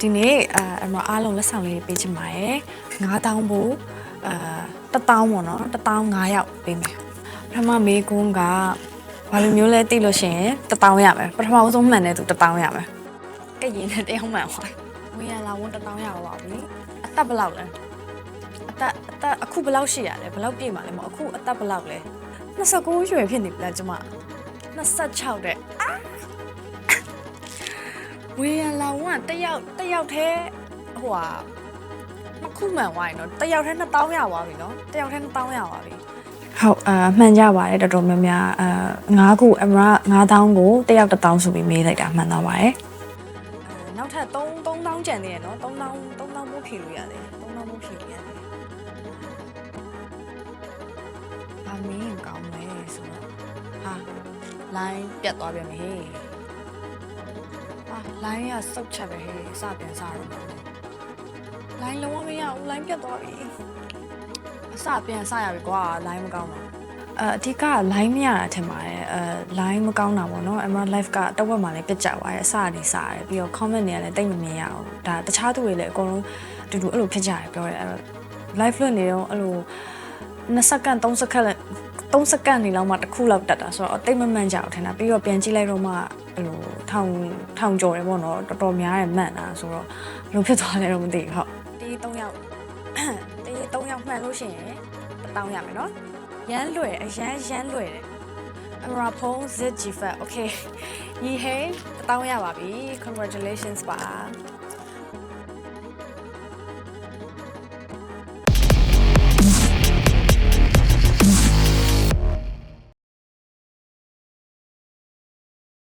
ဒီနေ့အဲအမအားလုံးလက်ဆောင်လေးပေးချင်ပါတယ်9000ဘူးအဲ1000ပေါ့နော်1000 5ယောက်ပေးမယ်ပထမမေးခွန်းကဘာလိုမျိုးလဲသိလို့ရှိရင်1000ရမယ်ပထမဆုံးမှန်တဲ့သူ1000ရမယ်ကဲရင်နဲ့တယောက်မှန်သွားဝင်ရလာဝန်1000ရပါပြီအသက်ဘယ်လောက်လဲအသက်အသက်အခုဘယ်လောက်ရှိရလဲဘယ်လောက်ပြည့်မှာလဲမဟုတ်အခုအသက်ဘယ်လောက်လဲ29ရွယ်ဖြစ်နေပြီလားကျမ26တဲ့ ဝေရလောင်ကတယောက်တယောက်တည်းဟိုဟာနှစ်ခုမှန်သွားရင်တော့တယောက်တည်း2000ရသွားပြီနော်တယောက်တည်း2000ရသွားပြီဟုတ်အာမှန်ကြပါတယ်တော်တော်များများအာ9ခုအမရ9000ကိုတယောက်1000ဆိုပြီးမေးလိုက်တာမှန်သွားပါတယ်အဲနောက်ထပ်3 3000ကျန်သေးရနော်3000 3000မို့ဖြေလို့ရတယ်3000မို့ဖြေလို့ရတယ်အမင်းကောင်းမယ်ဆိုတော့ဟာ line ပြတ်သွားပြန်ပြီဟေး အာလိုင်းကစုတ်ချက်ပဲဟဲ့စပြန်စတော့မှာလိုင်းလုံးဝမရဘူးလိုင်းပြတ်သွားပြီအစပြန်စရပြီကွာလိုင်းမကောင်းတော့အအဓိကလိုင်းမရတာထင်ပါတယ်အဲလိုင်းမကောင်းတာပေါ့နော်အမ live ကတဝက်မှလည်းပြတ်ကြသွားတယ်အစကနေစရတယ်ပြီးတော့ comment တွေကလည်းတိတ်မမြင်ရအောင်ဒါတခြားသူတွေလည်းအကုန်လုံးအတူတူအဲ့လိုဖြစ်ကြတယ်ပြောတယ်အဲ့တော့ live လွှင့်နေတော့အဲ့လို2စက္ကန့်3စက္ကန့် 3စက္ကန့်နေလောက်မှတစ်ခုလောက်တက်တာဆိုတော့အတိတ်မမှန်ကြအောင်ထင်တာပြီးတော့ပြန်ကြည့်လိုက်တော့မှအဲ့လိုထောင်ထောင်ကြော်တယ်ပေါ့နော်တော်တော်များတယ်မှန်တာဆိုတော့ဘယ်လိုဖြစ်သွားလဲတော့မသိဘူးဟုတ်တီး3ယောက်တီး3ယောက်မှန်လို့ရှိရင်တောင်းရမယ်နော်ရမ်းလွယ်အရမ်းရမ်းလွယ်တယ်အမရာဖုန်း zip g fat okay ညီဟေးတောင်းရပါပြီ congratulations ပါ